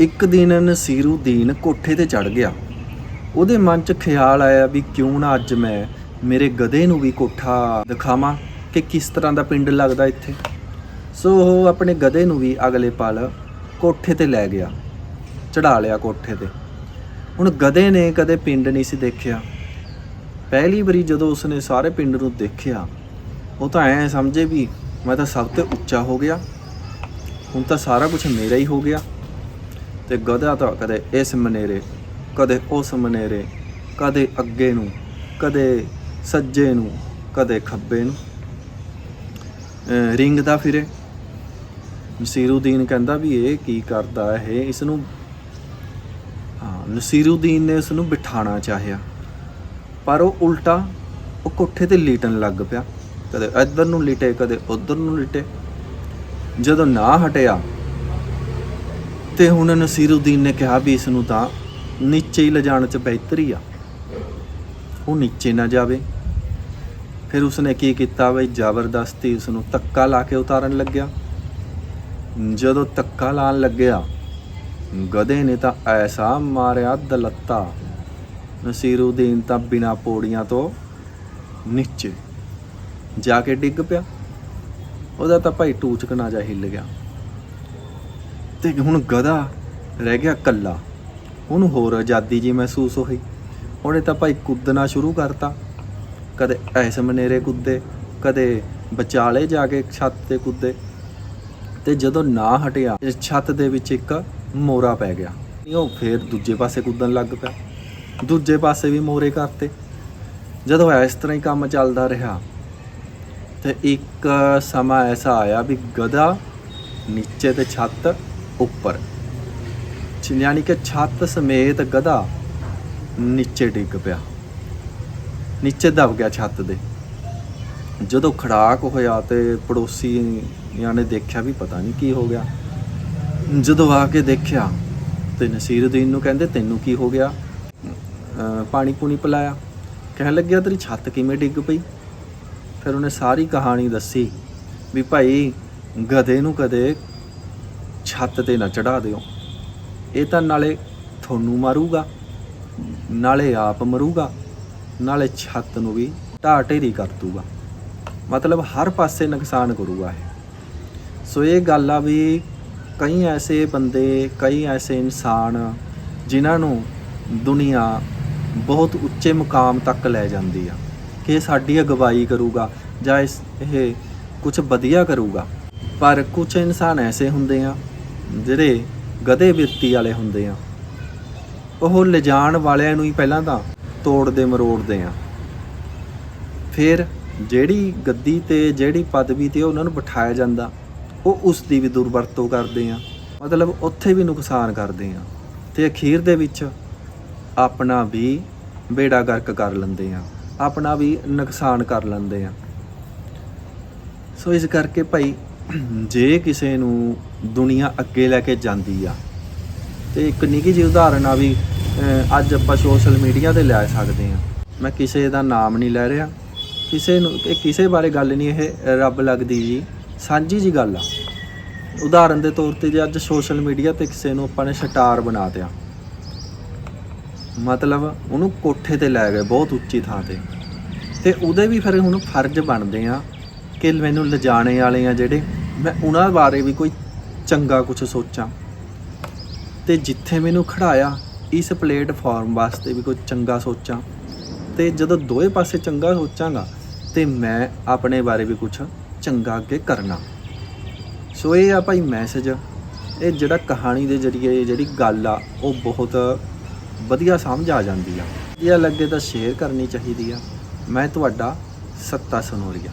ਇੱਕ ਦਿਨ ਨਸੀਰੂਦੀਨ ਕੋਠੇ ਤੇ ਚੜ ਗਿਆ। ਉਹਦੇ ਮਨ 'ਚ ਖਿਆਲ ਆਇਆ ਵੀ ਕਿਉਂ ਨਾ ਅੱਜ ਮੈਂ ਮੇਰੇ ਗਧੇ ਨੂੰ ਵੀ ਕੋਠਾ ਦਿਖਾਵਾਂ ਕਿ ਕਿਸ ਤਰ੍ਹਾਂ ਦਾ ਪਿੰਡ ਲੱਗਦਾ ਇੱਥੇ। ਸੋ ਉਹ ਆਪਣੇ ਗਧੇ ਨੂੰ ਵੀ ਅਗਲੇ ਪਲ ਕੋਠੇ ਤੇ ਲੈ ਗਿਆ ਚੜਾ ਲਿਆ ਕੋਠੇ ਤੇ। ਹੁਣ ਗਧੇ ਨੇ ਕਦੇ ਪਿੰਡ ਨਹੀਂ ਸੀ ਦੇਖਿਆ। ਪਹਿਲੀ ਵਾਰੀ ਜਦੋਂ ਉਸਨੇ ਸਾਰੇ ਪਿੰਡ ਨੂੰ ਦੇਖਿਆ, ਉਹ ਤਾਂ ਐ ਸਮਝੇ ਵੀ ਮੈਂ ਤਾਂ ਸਭ ਤੋਂ ਉੱਚਾ ਹੋ ਗਿਆ। ਹੁਣ ਤਾਂ ਸਾਰਾ ਕੁਝ ਮੇਰਾ ਹੀ ਹੋ ਗਿਆ। ਤੇ ਗਧਾ ਤਾਂ ਕਦੇ ਇਸ ਮਨੇਰੇ, ਕਦੇ ਉਸ ਮਨੇਰੇ, ਕਦੇ ਅੱਗੇ ਨੂੰ, ਕਦੇ ਸੱਜੇ ਨੂੰ, ਕਦੇ ਖੱਬੇ ਨੂੰ। ਰਿੰਗਦਾ ਫਿਰੇ। ਨਸੀਰੂਦੀਨ ਕਹਿੰਦਾ ਵੀ ਇਹ ਕੀ ਕਰਦਾ ਇਹ ਇਸ ਨੂੰ ਹਾਂ, ਨਸੀਰੁਦੀਨ ਨੇ ਇਸ ਨੂੰ ਬਿਠਾਣਾ ਚਾਹਿਆ। ਪਰ ਉਹ ਉਲਟਾ, ਉਹ ਕੋਠੇ ਤੇ ਲੀਟਣ ਲੱਗ ਪਿਆ। ਕਦੇ ਇੱਧਰ ਨੂੰ ਲਿਟੇ, ਕਦੇ ਉੱਧਰ ਨੂੰ ਲਿਟੇ। ਜਦੋਂ ਨਾ ਹਟਿਆ ਤੇ ਹੁਣ ਨਸੀਰੂਦੀਨ ਨੇ ਕਿਹਾ ਵੀ ਇਸ ਨੂੰ ਤਾਂ ਨੀਚੇ ਹੀ ਲਿਜਾਣ 'ਚ ਬਿਹਤਰੀ ਆ। ਉਹ ਨੀਚੇ ਨਾ ਜਾਵੇ। ਫਿਰ ਉਸਨੇ ਕੀ ਕੀਤਾ ਬਈ ਜ਼ਬਰਦਸਤੀ ਉਸ ਨੂੰ ਧੱਕਾ ਲਾ ਕੇ ਉਤਾਰਨ ਲੱਗਿਆ। ਜਦੋਂ ਧੱਕਾ ਲਾਣ ਲੱਗਿਆ, ਗਧੇ ਨੇ ਤਾਂ ਐਸਾ ਮਾਰਿਆ ਦਲੱਤਾ। ਨਸੀਰੂਦੀਨ ਤਾਂ ਬਿਨਾ ਪੌੜੀਆਂ ਤੋਂ ਨੀਚੇ ਜਾ ਕੇ ਡਿੱਗ ਪਿਆ। ਉਹਦਾ ਤਾਂ ਭਾਈ ਟੂਚਕਣਾ ਜਾ ਹਿੱਲ ਗਿਆ। ਤੇ ਹੁਣ ਗਧਾ ਰਹਿ ਗਿਆ ਕੱਲਾ। ਉਹਨੂੰ ਹੋਰ ਆਜ਼ਾਦੀ ਜੀ ਮਹਿਸੂਸ ਹੋਈ। ਉਹਨੇ ਤਾਂ ਭਾਈ ਕੁੱਦਣਾ ਸ਼ੁਰੂ ਕਰਤਾ। ਕਦੇ ਐਸ ਮਨੇਰੇ ਕੁੱਦੇ, ਕਦੇ ਵਿਚਾਲੇ ਜਾ ਕੇ ਛੱਤ ਤੇ ਕੁੱਦੇ। ਤੇ ਜਦੋਂ ਨਾ ਹਟਿਆ ਛੱਤ ਦੇ ਵਿੱਚ ਇੱਕ ਮੋਰਾ ਪੈ ਗਿਆ। ਉਹ ਫੇਰ ਦੂਜੇ ਪਾਸੇ ਕੁੱਦਣ ਲੱਗ ਪਿਆ। ਦੂਜੇ ਪਾਸੇ ਵੀ ਮੋਰੇ ਕਰਤੇ। ਜਦੋਂ ਇਸ ਤਰ੍ਹਾਂ ਹੀ ਕੰਮ ਚੱਲਦਾ ਰਿਹਾ, ਤੇ ਇੱਕ ਸਮਾਂ ਐਸਾ ਆਇਆ ਵੀ ਗਧਾ ਨੀਚੇ ਤੇ ਛੱਤ ਉੱਪਰ। ਯਾਨੀ ਕਿ ਛੱਤ ਸਮੇਤ ਗਧਾ ਨੀਚੇ ਡਿੱਗ ਪਿਆ। ਨੀਚੇ ਦਬ ਗਿਆ ਛੱਤ ਦੇ। ਜਦੋਂ ਖੜਾਕ ਹੋਇਆ ਤੇ ਪੜੋਸੀਆਂ ਨੇ ਦੇਖਿਆ ਵੀ ਪਤਾ ਨਹੀਂ ਕੀ ਹੋ ਗਿਆ। ਜਦੋਂ ਆ ਕੇ ਦੇਖਿਆ ਤੇ ਨਸੀਰੁਦੀਨ ਨੂੰ ਕਹਿੰਦੇ, ਤੈਨੂੰ ਕੀ ਹੋ ਗਿਆ? ਪਾਣੀ ਪੂਣੀ ਪਿਲਾਇਆ? ਕਹਿਣ ਲੱਗਿਆ, ਤੇਰੀ ਛੱਤ ਕਿਵੇਂ ਡਿੱਗ ਪਈ? ਫਿਰ ਉਹਨੇ ਸਾਰੀ ਕਹਾਣੀ ਦੱਸੀ ਵੀ ਭਾਈ ਗਧੇ ਨੂੰ ਕਦੇ ਛੱਤ ਤੇ ਨਾ ਚੜਾ ਦਿਓ। ਇਹ ਤਾਂ ਨਾਲੇ ਤੁਹਾਨੂੰ ਮਾਰੂਗਾ, ਨਾਲੇ ਆਪ ਮਰੂਗਾ, ਨਾਲੇ ਛੱਤ ਨੂੰ ਵੀ ਢਾਹ ਢੇਰੀ ਕਰ ਦੂਗਾ ਮਤਲਬ ਹਰ ਪਾਸੇ ਨੁਕਸਾਨ ਕਰੂਗਾ ਇਹ। ਸੋ ਇਹ ਗੱਲ ਆ ਵੀ ਕਈ ਐਸੇ ਬੰਦੇ, ਕਈ ਐਸੇ ਇਨਸਾਨ ਜਿਨ੍ਹਾਂ ਨੂੰ ਦੁਨੀਆ ਬਹੁਤ ਉੱਚੇ ਮੁਕਾਮ ਤੱਕ ਲੈ ਜਾਂਦੀ ਆ ਕਿ ਸਾਡੀ ਅਗਵਾਈ ਕਰੂਗਾ ਜਾਂ ਇਸ ਇਹ ਕੁਝ ਵਧੀਆ ਕਰੂਗਾ। ਪਰ ਕੁਝ ਇਨਸਾਨ ਐਸੇ ਹੁੰਦੇ ਆ ਜਿਹੜੇ ਗਧੇ ਬਿਰਤੀ ਵਾਲੇ ਹੁੰਦੇ ਆ, ਉਹ ਲਿਜਾਣ ਵਾਲਿਆਂ ਨੂੰ ਹੀ ਪਹਿਲਾਂ ਤਾਂ ਤੋੜਦੇ ਮਰੋੜਦੇ ਆ। ਫਿਰ ਜਿਹੜੀ ਗੱਦੀ ਤੇ ਜਿਹੜੀ ਪਦਵੀ ਤੇ ਉਹਨਾਂ ਨੂੰ ਬਿਠਾਇਆ ਜਾਂਦਾ, ਉਹ ਉਸ ਦੀ ਵੀ ਦੁਰਵਰਤੋਂ ਕਰਦੇ ਆ। ਮਤਲਬ ਉੱਥੇ ਵੀ ਨੁਕਸਾਨ ਕਰਦੇ ਆ ਤੇ ਅਖੀਰ ਦੇ ਵਿੱਚ ਆਪਣਾ ਵੀ ਬੇੜਾ ਗਰਕ ਕਰ ਲੈਂਦੇ ਆ, ਆਪਣਾ ਵੀ ਨੁਕਸਾਨ ਕਰ ਲੈਂਦੇ ਆ। ਸੋ ਇਸ ਕਰਕੇ ਭਾਈ ਜੇ ਕਿਸੇ ਨੂੰ ਦੁਨੀਆ ਅੱਗੇ ਲੈ ਕੇ ਜਾਂਦੀ ਆ, ਤੇ ਇੱਕ ਨਿੱਕੀ ਜਿਹੀ ਉਦਾਹਰਨ ਆ ਵੀ ਅੱਜ ਆਪਾਂ ਸੋਸ਼ਲ ਮੀਡੀਆ ਤੇ ਲੈ ਸਕਦੇ ਆ। ਮੈਂ ਕਿਸੇ ਦਾ ਨਾਮ ਨਹੀਂ ਲੈ ਰਿਹਾ। ਕਿਸੇ ਨੂੰ, ਇਹ ਕਿਸੇ ਬਾਰੇ ਗੱਲ ਨਹੀਂ, ਇਹ ਰੱਬ ਲੱਗਦੀ ਜੀ, ਸਾਂਝੀ ਜੀ ਗੱਲ ਆ। ਉਦਾਹਰਨ ਦੇ ਤੌਰ ਤੇ ਜੇ ਅੱਜ ਸੋਸ਼ਲ ਮੀਡੀਆ ਤੇ ਕਿਸੇ ਨੂੰ ਆਪਾਂ ਨੇ ਸਟਾਰ ਬਣਾ ਦਿਆ ਮਤਲਬ ਉਹਨੂੰ ਕੋਠੇ ਤੇ ਲੈ ਗਏ, ਬਹੁਤ ਉੱਚੀ ਥਾਂ ਤੇ। ਤੇ ਉਹਦੇ ਵੀ ਫਿਰ ਹੁਣ ਫਰਜ਼ ਬਣਦੇ ਆ ਕਿ ਮੈਨੂੰ ਲਿਜਾਣੇ ਵਾਲੇ ਆ ਜਿਹੜੇ ਮੈਂ ਉਹਨਾਂ ਬਾਰੇ ਵੀ ਕੋਈ ਚੰਗਾ ਕੁਝ ਸੋਚਾਂ। ਤੇ ਜਿੱਥੇ ਮੈਨੂੰ ਖੜਾਇਆ, ਇਸ ਪਲੇਟਫਾਰਮ ਵਾਸਤੇ ਵੀ ਕੋਈ ਚੰਗਾ ਸੋਚਾਂ। ਤੇ ਜਦੋਂ ਦੋਵੇਂ ਪਾਸੇ ਚੰਗਾ ਸੋਚਾਂਗਾ, ਤੇ ਮੈਂ ਆਪਣੇ ਬਾਰੇ ਵੀ ਕੁਝ ਚੰਗਾ ਅੱਗੇ ਕਰਨਾ। ਸੋ ਇਹ ਆ ਭਾਈ ਮੈਸੇਜ ਇਹ ਜਿਹੜਾ ਕਹਾਣੀ ਦੇ ਜਰੀਏ ਜਿਹੜੀ ਗੱਲ ਆ, ਉਹ ਬਹੁਤ ਵਧੀਆ ਸਮਝ ਆ ਜਾਂਦੀ ਆ। ਜੇ ਲੱਗੇ ਤਾਂ ਸ਼ੇਅਰ ਕਰਨੀ ਚਾਹੀਦੀ ਆ। ਮੈਂ ਤੁਹਾਡਾ ਸੱਤਾ ਸਨੋਰੀਆ।